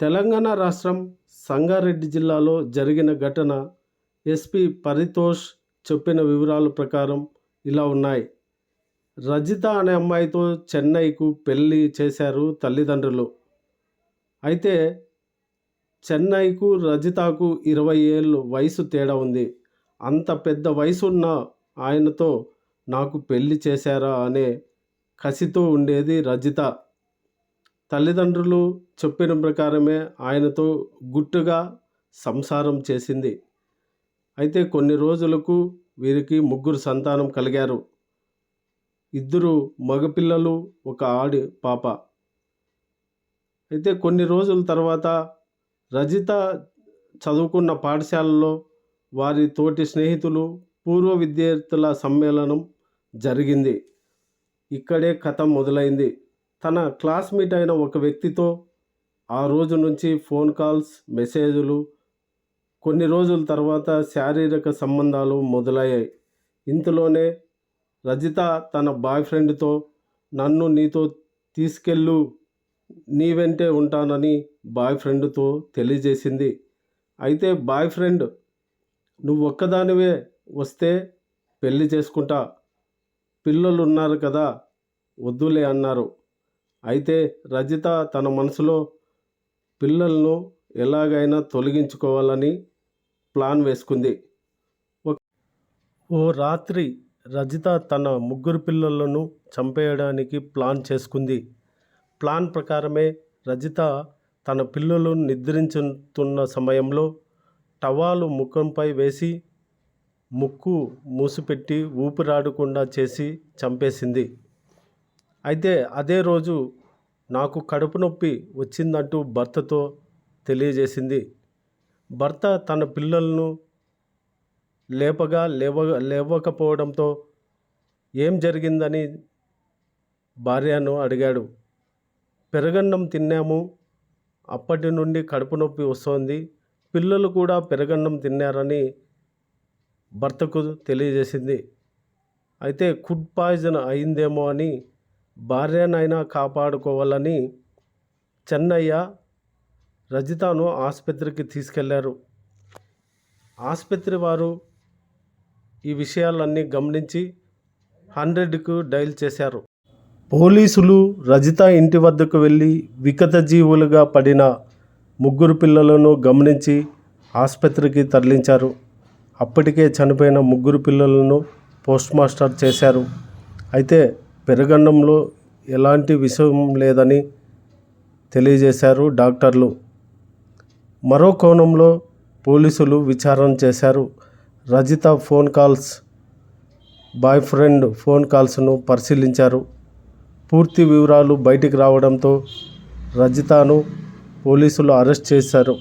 తెలంగాణ రాష్ట్రం సంగారెడ్డి జిల్లాలో జరిగిన ఘటన ఎస్పీ పరితోష్ చెప్పిన వివరాల ప్రకారం ఇలా ఉన్నాయి. రజిత అనే అమ్మాయితో చెన్నైకు పెళ్ళి చేశారు తల్లిదండ్రులు. అయితే చెన్నైకు రజితకు ఇరవై ఏళ్ళు వయసు తేడా ఉంది. అంత పెద్ద వయసు ఉన్న ఆయనతో నాకు పెళ్ళి చేశారా అనే కసితో ఉండేది రజిత. తల్లిదండ్రులు చెప్పిన ప్రకారమే ఆయనతో గుట్టుగా సంసారం చేసింది. అయితే కొన్ని రోజులకు వీరికి ముగ్గురు సంతానం కలిగారు. ఇద్దరు మగపిల్లలు ఒక ఆడి పాప. అయితే కొన్ని రోజుల తర్వాత రజిత చదువుకున్న పాఠశాలలో వారి తోటి స్నేహితులు పూర్వ విద్యార్థుల సమ్మేళనం జరిగింది. ఇక్కడే కథ మొదలైంది. తన క్లాస్మేట్ అయిన ఒక వ్యక్తితో ఆ రోజు నుంచి ఫోన్ కాల్స్ మెసేజ్లు కొన్ని రోజుల తర్వాత శారీరక సంబంధాలు మొదలయ్యాయి. ఇంతలోనే రజిత తన బాయ్ ఫ్రెండ్తో నన్ను నీతో తీసుకెళ్ళు నీ వెంటే ఉంటానని బాయ్ ఫ్రెండ్తో తెలియజేసింది. అయితే బాయ్ ఫ్రెండ్ నువ్వు ఒక్కదానివే వస్తే పెళ్ళి చేసుకుంటా. పిల్లలు ఉన్నారు కదా వద్దులే అన్నారు. అయితే రజిత తన మనసులో పిల్లలను ఎలాగైనా తొలగించుకోవాలని ప్లాన్ వేసుకుంది. ఓ రాత్రి రజిత తన ముగ్గురు పిల్లలను చంపేయడానికి ప్లాన్ చేసుకుంది. ప్లాన్ ప్రకారమే రజిత తన పిల్లలు నిద్రించుతున్న సమయంలో టవాలు ముఖంపై వేసి ముక్కు మూసిపెట్టి ఊపిరాడకుండా చేసి చంపేసింది. అయితే అదే రోజు నాకు కడుపు నొప్పి వచ్చిందంటూ భర్తతో తెలియజేసింది. భర్త తన పిల్లలను లేపగా లేవ లేవకపోవడంతో ఏం జరిగిందని భార్యను అడిగాడు. పెరగన్నం తిన్నాము అప్పటి నుండి కడుపు నొప్పి వస్తోంది పిల్లలు కూడా పెరగన్నం తిన్నారని భర్తకు తెలియజేసింది. అయితే ఫుడ్ పాయిజన్ అయిందేమో అని భార్యనైనా కాపాడుకోవాలని చెన్నయ్య రజితను ఆసుపత్రికి తీసుకెళ్ళారు. ఆసుపత్రి వారు ఈ విషయాలన్నీ గమనించి హండ్రెడ్కు డైల్ చేశారు. పోలీసులు రజిత ఇంటి వద్దకు వెళ్ళి వికత జీవులుగా పడిన ముగ్గురు పిల్లలను గమనించి ఆసుపత్రికి తరలించారు. అప్పటికే చనిపోయిన ముగ్గురు పిల్లలను పోస్ట్ మాస్టర్ చేశారు. అయితే పెరగన్నంలో ఎలాంటి విషయం లేదని తెలియజేశారు డాక్టర్లు. మరో కోణంలో పోలీసులు విచారణ చేశారు. Rajitha phone calls boyfriend phone కాల్స్ను పరిశీలించారు. పూర్తి వివరాలు బయటికి రావడంతో రజితను పోలీసులు అరెస్ట్ చేశారు.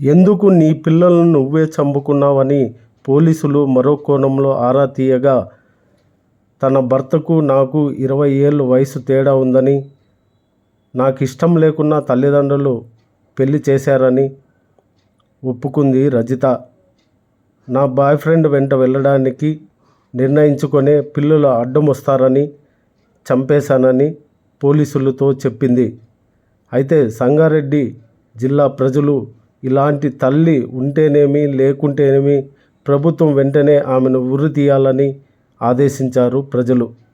ఎందుకు నీ పిల్లలను నువ్వే చంపుకున్నావని పోలీసులు మరో కోణంలో ఆరా తీయగా తన భర్తకు నాకు ఇరవై ఏళ్ళు వయసు తేడా ఉందని నాకు ఇష్టం లేకున్నా తల్లిదండ్రులు పెళ్ళి చేశారని ఒప్పుకుంది రజిత. నా బాయ్ ఫ్రెండ్ వెంట వెళ్ళడానికి నిర్ణయించుకునే పిల్లలు అడ్డం వస్తారని చంపేశానని పోలీసులతో చెప్పింది. అయితే సంగారెడ్డి జిల్లా ప్రజలు ఇలాంటి తల్లి ఉంటేనేమి లేకుంటేనేమి ప్రభుత్వం వెంటనే ఆమెను ఉరి తీయాలని ఆదేశించారు ప్రజలు.